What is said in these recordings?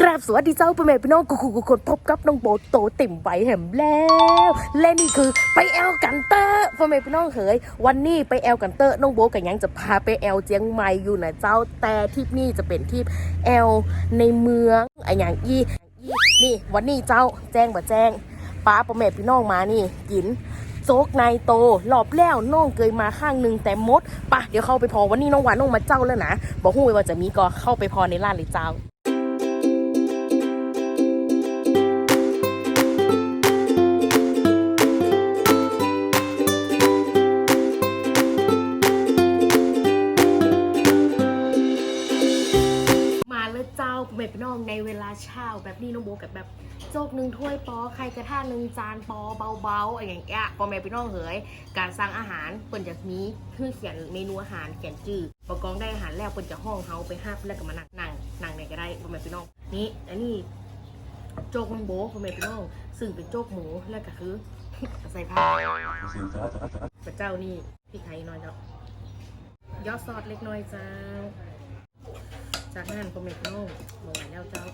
กราบสวัสดีเจ้าพ่อแม่พี่น้องกูกูกูกดพบกับน้องโบโตเต็มใบแหมแล้ว และนี่คือไปแอลกันเตอร์พ่อแม่พี่น้องเขยวันนี้ไปแอลกันเตอร์น้องโบกับยังจะพาไปแอลเจียงใหม่อยู่นะเจ้าแต่ทริปนี้จะเป็นทริปแอลในเมืองไอะอย่างอีนี่วันนี้เจ้าแจ้งบ่แจ้งป้าพ่อแม่พี่น้องมานี่กินโจ๊กนายโตหลอบแล้วน้องเคยมาข้างหนึ่งแต่มดปะเดี๋ยวเข้าไปพอวันนี้น้องหวานน้องมาเจ้าแล้วนะบอกหู้ว่าจะมีก็เข้าไปพอในร้านเลยเจ้า แล้วเจ้าพ่อแม่พี่น้องในเวลาเช้าแบบนี้น้องโบกับแบบโจกหนึ่งถ้วยปอใครกระทะหนึ่งจานปอเบาๆอะไรอย่างเงี้ยพอแม่พี่น้องเฮ้ยการสั่งอาหารเปิ่นจะมีเพื่อเขียนเมนูอาหารเขียนจื่อประกองได้อาหารแล้วเปิ่นจะห้องเฮาไปห้าแล้วก็มานั่งนั่งนั่งไหนก็ได้พ่อแม่พี่น้องนี่อันนี้โจกน้องโบพ่อแม่พี่น้องซึ่งเป็นโจกหมูแล้วก็คือใส่ผักพระเจ้านี่พริกไทยน้อยเจ้ายอดซอสเล็กน้อยจ้า จากนั้นก็เม็ดโน่ลงไปแล้วเจ้า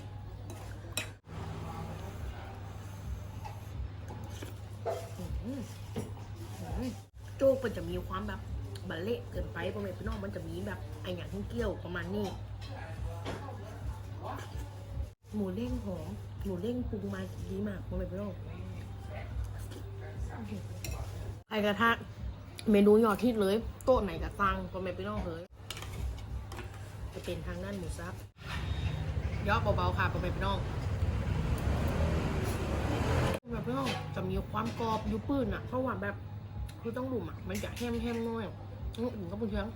โจ๊กมันจะมีความแบบบัลเละเกินไปพ่อแม่พี่น้องมันจะมีแบบไออย่างที่เกี่ยวประมาณนี้หมูเด้งหอมหมูเด้งปรุงมาดีมากพ่อแม่พี่น้องใครกระทะเมนูยอดฮิตเลย โต๊ะไหนก็สั่งพ่อแม่พี่น้องเลย จะเป็นทางด้านหมูซับยอดเบาๆค่ะพ่อแม่พี่น้องแม่พี่น้องจะมีความกรอบอยู่ปื้นอะเพราะว่าแบบคือต้องหลุมอะมันจะแห้มๆหน่อยอืมถึงก็ปุ่นเชียง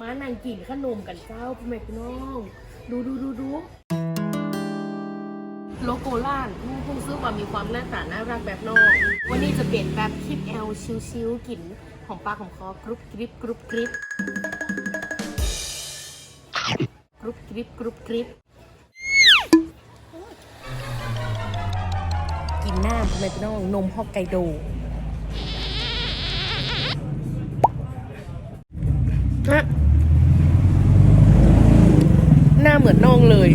มานั่งกินขนมกันเจ้าพ่อแม่พี่น้อง ดูดูดูดู โลโก้ล้านคงซื้อว่ามีความหน้าตาน่ารักแบบนอก วันนี้จะเปลี่ยนแบบคลิปแอลชิวๆกลิ่นของปลาของคอกรุบกริบกรุบกริบกรุบกริบกรุบกริบกินหน้าทำไมพี่น้องนมฮอกไกโดฮะหน้าเหมือนน้องเลย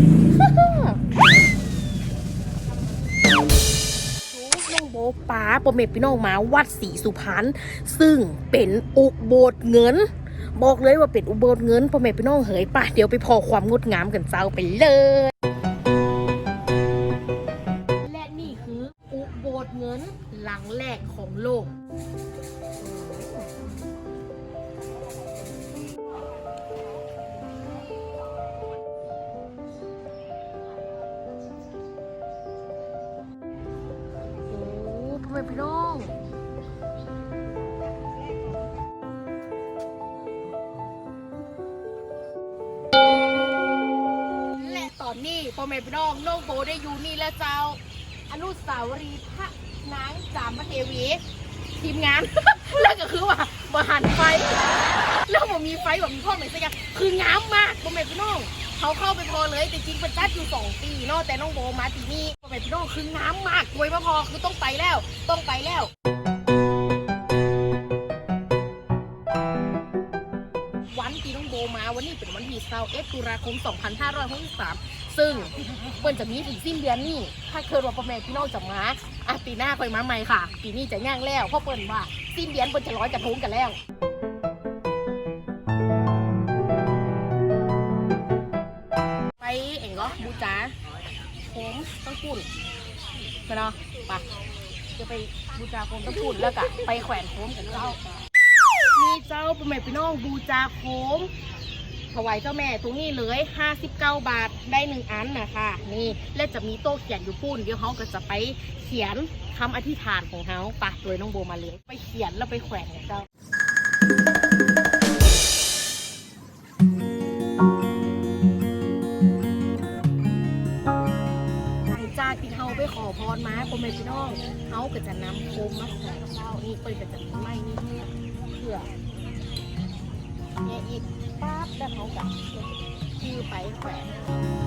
น้องโบป้าปรเมพี่น้องมาวัดศรีสุพรรณซึ่งเป็นอุโบสถเงิน บอกเลยว่าเป็นอุโบสถเงินปรเมพี่น้องเหยป่ะเดี๋ยวไปพอความงดงามกันเจ้าไปเลย และนี่คืออุโบสถเงินหลังแรกของโลก วยพี่น้องและตอนนี้พ่อแม่พี่น้องน้องโบได้อยู่นี่แล้วเจ้า อนุสาวรีย์พระนางจามเทวี ทีมงาน แล้วก็คือว่าบหันไฟ แล้วผมมีไฟแบบมีพ่อเหมือนสักอย่างคืองามมากพ่อแม่ เขาเข้าไปพอเลยแต่จริงเป็นจัดอยู่สองปีเนาะแต่น้องโบมาปีนี้พ่อแม่พี่น้องคืองามมากรวยมาพอคือต้องไปแล้ว ต้องไปแล้ววันที่น้องโบมาวันนี้เป็นวันที่21ตุลาคม 2563 ซึ่งเปิ้นจะมีถึงสิ้นเดือนนี้ ถ้าเกิดว่าพ่อแม่พี่น้องจะมาอะปีหน้าคอยมาใหม่ค่ะ ปีนี้จะย่างแล้วเพราะเปิ้นว่าสิ้นเดือนเปิ้นจะร้อยกระทงกันแล้ว จาผมต้องพูดไปเนาะไปจะไปบูจาโคมต้องพูดแล้วก็ไปแขวนโคมกันเจ้ามีเจ้าเป็นแม่พี่น้องบูจาโคมถวายเจ้าแม่ตรงนี้เลย 59 บาทได้หนึ่งอันนะคะนี่และจะมีโต๊ะเขียนอยู่ปุ้นเดี๋ยวเขาก็จะไปเขียนคำอธิษฐานของเขาไปโดยน้องโบมาเลย ไปเขียนแล้วไปแขวนกับเจ้า เขาไปขอพรมาพ่อแม่พี่น้องเขาก็จะนำโคมมาขอกับเจ้านี่เปิดก็จะมีไม้นี่เพื่อเนี่ยอีกป๊าบแล้วเขาก็คือไปแขวน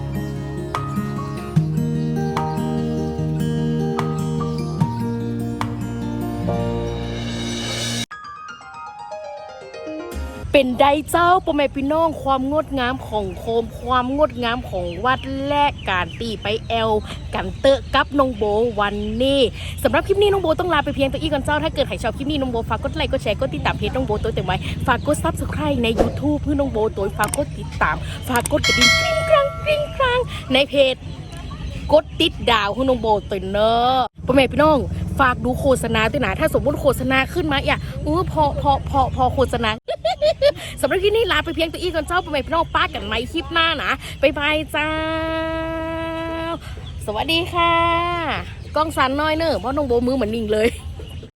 เป็นไดเจ้าพ่อแม่พี่น้องความงดงามของโคม ความงดงามของวัดและการตีไปแอล กันเตอะกับน้องโบวันนี้สำหรับคลิปนี้น้องโบต้องลาไปเพียงตัวอีกก่อนเจ้าถ้าเกิดใครชอบคลิปนี้น้องโบฝากกดไลค์กดแชร์กดติดตามเพจน้องโบตัวเต็มไว้ฝากกดซับสไครต์ใน YouTube เพื่อน้องโบตัวฝากกดติดตาม ฝากกดกระดิ่งกริ๊งกรังกริ๊งกรังในเพจกดติดดาวให้น้องโบตัวเนอะพ่อแม่พี่น้อง ฝากดูโฆษณาด้วยนะถ้าสมมติโฆษณาขึ้นมาอย่าอู้พอพอพอพอโฆษณาสำหรับที่นี่ลาไปเพียงตัวอีกก่อนเจ้าไปไหมพี่น้องป้ากันไหมคลิปหน้านะบายบายจ้า สวัสดีค่ะ กล้องสันน้อยเนอะเพราะน้องโบมือเหมือนนิ่งเลย